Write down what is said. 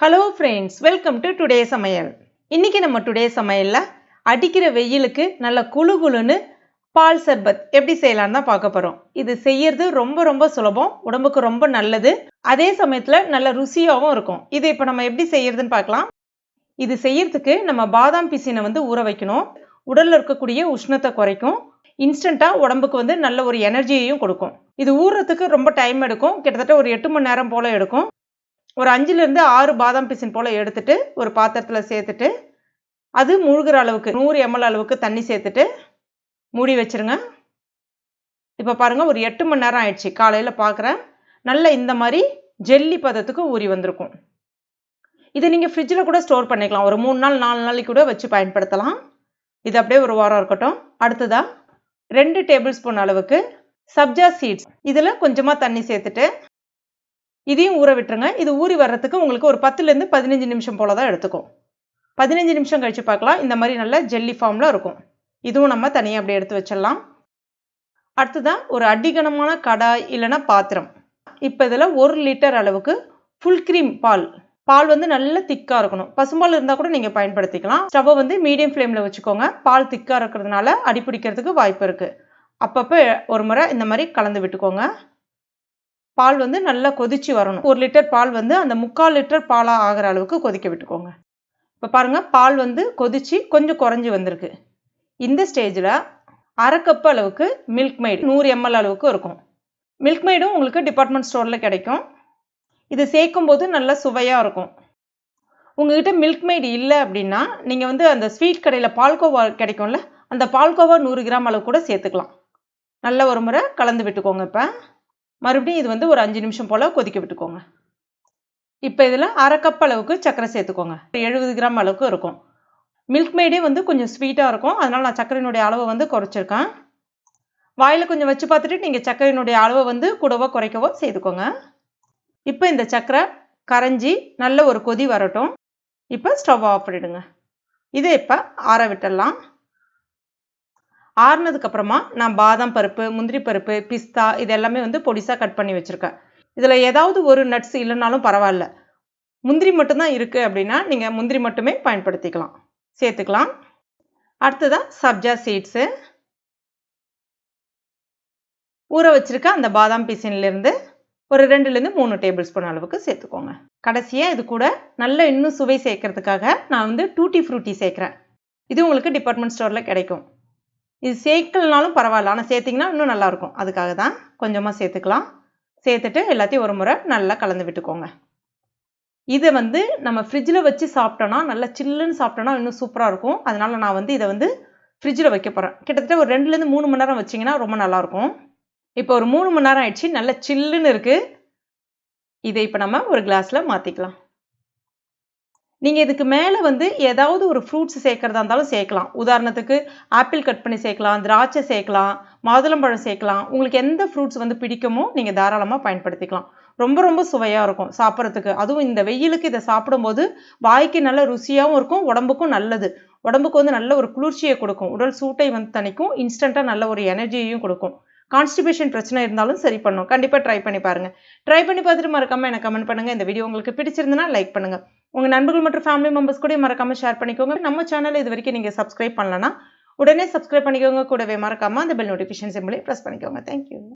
Hello friends welcome to today சமையல் இன்றைக்கி நம்ம டுடே சமையலில் அடிக்கிற வெயிலுக்கு நல்ல குளு குழுன்னு பால் சர்பத் எப்படி செய்யலான்னு தான் பார்க்க போகிறோம் இது செய்யறது ரொம்ப ரொம்ப சுலபம் உடம்புக்கு ரொம்ப நல்லது. அதே சமயத்தில் நல்ல ருசியாகவும் இருக்கும். இது இப்போ நம்ம எப்படி செய்யறதுன்னு பார்க்கலாம். இது செய்யறதுக்கு நம்ம பாதாம் பிசினை வந்து ஊற வைக்கணும். உடலில் இருக்கக்கூடிய உஷ்ணத்தை குறைக்கும். இன்ஸ்டண்ட்டாக உடம்புக்கு வந்து நல்ல ஒரு எனர்ஜியையும் கொடுக்கும். இது ஊறுறதுக்கு ரொம்ப டைம் எடுக்கும். கிட்டத்தட்ட ஒரு எட்டு மணி நேரம் போல் எடுக்கும். ஒரு அஞ்சுலேருந்து ஆறு பாதாம் பிசின் போல் எடுத்துட்டு ஒரு பாத்திரத்தில் சேர்த்துட்டு அது முழுகிற அளவுக்கு நூறு எம்எல் அளவுக்கு தண்ணி சேர்த்துட்டு மூடி வச்சுருங்க. இப்போ பாருங்கள் ஒரு எட்டு மணி நேரம் ஆயிடுச்சு. காலையில் பார்க்குறேன் நல்ல இந்த மாதிரி ஜெல்லி பதத்துக்கு ஊறி வந்திருக்கும். இதை நீங்கள் ஃப்ரிட்ஜில் கூட ஸ்டோர் பண்ணிக்கலாம். ஒரு மூணு நாள் நாலு நாளைக்கு கூட வச்சு பயன்படுத்தலாம். இது அப்படியே ஒரு வாரம் இருக்கட்டும். அடுத்ததாக ரெண்டு டேபிள் ஸ்பூன் அளவுக்கு சப்ஜா சீட்ஸ். இதில் கொஞ்சமாக தண்ணி சேர்த்துட்டு இதையும் ஊற விட்டுருங்க. இது ஊறி வர்றதுக்கு உங்களுக்கு ஒரு பத்துலேருந்து பதினஞ்சு நிமிஷம் போல தான் எடுத்துக்கும். பதினஞ்சு நிமிஷம் கழித்து பார்க்கலாம். இந்த மாதிரி நல்ல ஜெல்லி ஃபார்மில் இருக்கும். இதுவும் நம்ம தனியாக அப்படி எடுத்து வச்சிடலாம். அடுத்ததான் ஒரு அடிகனமான கடாய் இல்லைன்னா பாத்திரம். இப்போ இதில் ஒரு லிட்டர் அளவுக்கு ஃபுல் க்ரீம் பால். பால் வந்து நல்ல திக்காக இருக்கணும். பசும்பால் இருந்தால் கூட நீங்கள் பயன்படுத்திக்கலாம். ஸ்டவ்வை வந்து மீடியம் ஃப்ளேமில் வச்சுக்கோங்க. பால் திக்காக இருக்கிறதுனால அடிப்பிடிக்கிறதுக்கு வாய்ப்பு இருக்குது அப்பப்போ ஒரு முறை இந்த மாதிரி கலந்து விட்டுக்கோங்க. பால் வந்து நல்லா கொதிச்சு வரணும். ஒரு லிட்டர் பால் வந்து அந்த முக்கால் லிட்டர் பாலாக ஆகிற அளவுக்கு கொதிக்க விட்டுக்கோங்க. இப்போ பாருங்கள் பால் வந்து கொதிச்சு கொஞ்சம் குறைஞ்சி வந்திருக்கு. இந்த ஸ்டேஜில் அரை கப் அளவுக்கு மில்க் மைடு நூறு எம்எல் அளவுக்கு இருக்கும். மில்க் மைடும் உங்களுக்கு டிபார்ட்மெண்ட் ஸ்டோரில் கிடைக்கும். இது சேர்க்கும் போது நல்லா சுவையாக இருக்கும். உங்ககிட்ட மில்க் மைடு இல்லை அப்படின்னா நீங்கள் வந்து அந்த ஸ்வீட் கடையில் பால்கோவா கிடைக்கும்ல அந்த பால்கோவா நூறு கிராம் அளவு கூட சேர்த்துக்கலாம். நல்ல ஒரு முறை கலந்து விட்டுக்கோங்க இப்போ. மறுபடியும் இது வந்து ஒரு அஞ்சு நிமிஷம் போல் கொதிக்க விட்டுக்கோங்க. இப்போ இதில் அரை கப் அளவுக்கு சர்க்கரை சேர்த்துக்கோங்க. எழுபது கிராம் அளவுக்கு இருக்கும். மில்க் மேடே வந்து கொஞ்சம் ஸ்வீட்டாக இருக்கும். அதனால் நான் சர்க்கரையினுடைய அளவை வந்து குறைச்சிருக்கேன். வாயில் கொஞ்சம் வச்சு பார்த்துட்டு நீங்கள் சர்க்கரையினுடைய அளவை வந்து கூடவோ குறைக்கவோ செய்துக்கோங்க இப்போ இந்த சர்க்கரை கரைஞ்சி நல்ல ஒரு கொதி வரட்டும். இப்போ ஸ்டவ் ஆஃப் பண்ணிடுங்க. இதை இப்போ ஆற விட்டுடலாம். ஆறுனதுக்கப்புறமா நான் பாதாம் பருப்பு முந்திரி பருப்பு பிஸ்தா இது எல்லாமே வந்து பொடிசாக கட் பண்ணி வச்சுருக்கேன். இதில் ஏதாவது ஒரு நட்ஸ் இல்லைனாலும் பரவாயில்ல. முந்திரி மட்டும்தான் இருக்குது அப்படின்னா நீங்கள் முந்திரி மட்டுமே பயன்படுத்திக்கலாம். சேர்த்துக்கலாம். அடுத்ததாக சப்ஜா சீட்ஸு. ஊற வச்சுருக்க அந்த பாதாம் பிசின்லேருந்து ஒரு ரெண்டுலேருந்து மூணு டேபிள் ஸ்பூன் அளவுக்கு சேர்த்துக்கோங்க. கடைசியாக இது கூட நல்ல இன்னும் சுவை சேர்க்கறதுக்காக நான் வந்து டூட்டி ஃப்ரூட்டி சேர்க்குறேன். இது உங்களுக்கு டிபார்ட்மெண்ட் ஸ்டோரில் கிடைக்கும். இது சேர்க்கலனாலும் பரவாயில்ல. ஆனால் சேர்த்திங்கன்னா இன்னும் நல்லாயிருக்கும். அதுக்காக தான் கொஞ்சமாக சேர்த்துக்கலாம். சேர்த்துட்டு எல்லாத்தையும் ஒரு முறை நல்லா கலந்து விட்டுக்கோங்க. இதை வந்து நம்ம ஃப்ரிட்ஜில் வச்சு சாப்பிட்டோன்னா நல்லா சில்லுன்னு சாப்பிட்டோன்னா இன்னும் சூப்பராக இருக்கும். அதனால் நான் வந்து இதை வந்து ஃப்ரிட்ஜில் வைக்க போகிறேன் கிட்டத்தட்ட ஒரு ரெண்டுலேருந்து மூணு மணி நேரம் வச்சிங்கன்னா ரொம்ப நல்லாயிருக்கும். இப்போ ஒரு மூணு மணி நேரம் ஆயிடுச்சு. நல்ல சில்லுன்னு இருக்குது இதை இப்போ நம்ம ஒரு கிளாஸில் மாற்றிக்கலாம் நீங்கள் இதுக்கு மேலே வந்து ஏதாவது ஒரு ஃப்ரூட்ஸ் சேர்க்குறதா இருந்தாலும் சேர்க்கலாம். உதாரணத்துக்கு ஆப்பிள் கட் பண்ணி சேர்க்கலாம் திராட்சை சேர்க்கலாம் மாதுளம்பழம் சேர்க்கலாம். உங்களுக்கு எந்த ஃப்ரூட்ஸ் வந்து பிடிக்குமோ நீங்கள் தாராளமாக பயன்படுத்திக்கலாம். ரொம்ப ரொம்ப சுவையாக இருக்கும் சாப்பிட்றதுக்கு. அதுவும் இந்த வெயிலுக்கு இதை சாப்பிடும்போது வாய்க்கு நல்ல ருசியாகவும் இருக்கும் உடம்புக்கும் நல்லது. உடம்புக்கு வந்து நல்ல ஒரு குளிர்ச்சியை கொடுக்கும். உடல் சூட்டை வந்து தணிக்கும். இன்ஸ்டண்ட்டாக நல்ல ஒரு எனர்ஜியையும் கொடுக்கும். கான்ஸ்டிபேஷன் பிரச்சனை இருந்தாலும் சரி பண்ணும். கண்டிப்பாக ட்ரை பண்ணி பாருங்கள் ட்ரை பண்ணி பார்த்துட்டு மறக்காமல் எனக்கு கமெண்ட் பண்ணுங்கள் இந்த வீடியோ உங்களுக்கு பிடிச்சிருந்தனா லைக் பண்ணுங்கள் உங்கள் நண்பர்கள் மற்றும் ஃபேமிலி மெம்பர்ஸ் கூட மறக்காமல் ஷேர் பண்ணிக்கோங்க. நம்ம சேனல் இது வரைக்கும் நீங்கள் சப்ஸ்கிரைப் பண்ணலன்னா உடனே சப்ஸ்கிரைப் பண்ணிக்கோங்க. கூடவே மறக்காமல் அந்த பெல் நோட்டிஃபிகேஷன் சிம்பிளே ப்ரெஸ் பண்ணிக்கோங்க. Thank you